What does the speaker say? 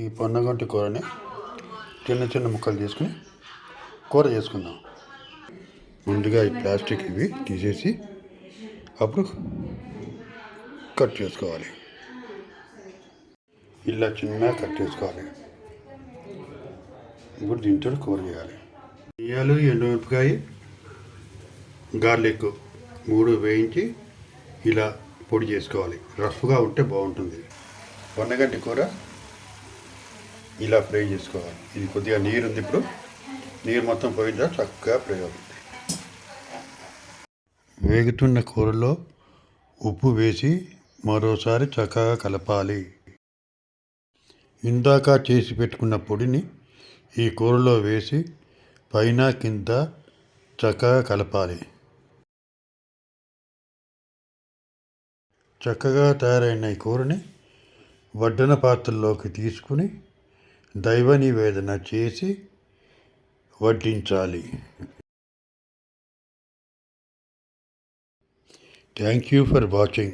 ఈ పొన్నగంటి కూరని చిన్న చిన్న ముక్కలు చేసుకుని కూర చేసుకుందాం. ముందుగా ఈ ప్లాస్టిక్ ఇవి తీసేసి అప్పుడు కట్ చేసుకోవాలి. ఇలా చిన్నగా కట్ చేసుకోవాలి. ఇప్పుడు దీంతో కూర చేయాలి. బియ్యాలు ఎండుమిరపకాయ గార్లిక్ మూడు వేయించి ఇలా పొడి చేసుకోవాలి. రఫ్గా ఉంటే బాగుంటుంది. పొన్నగడ్డి కూర ఇలా ఫ్రై చేసుకోవాలి. ఇది కొద్దిగా నీరు ఉంది ఇప్పుడు. నీరు మొత్తం పోయిందా చక్కగా ఫ్రై అవుతుంది. వేగుతున్న కూరలో ఉప్పు వేసి మరోసారి చక్కగా కలపాలి. ఇందాక చేసి పెట్టుకున్న పొడిని ఈ కూరలో వేసి పైన కింద చక్కగా కలపాలి. చక్కగా తయారైన ఈ కూరని వడ్డన పాత్రలోకి తీసుకుని దైవ నివేదన చేసి వడ్డించాలి. Thank you for watching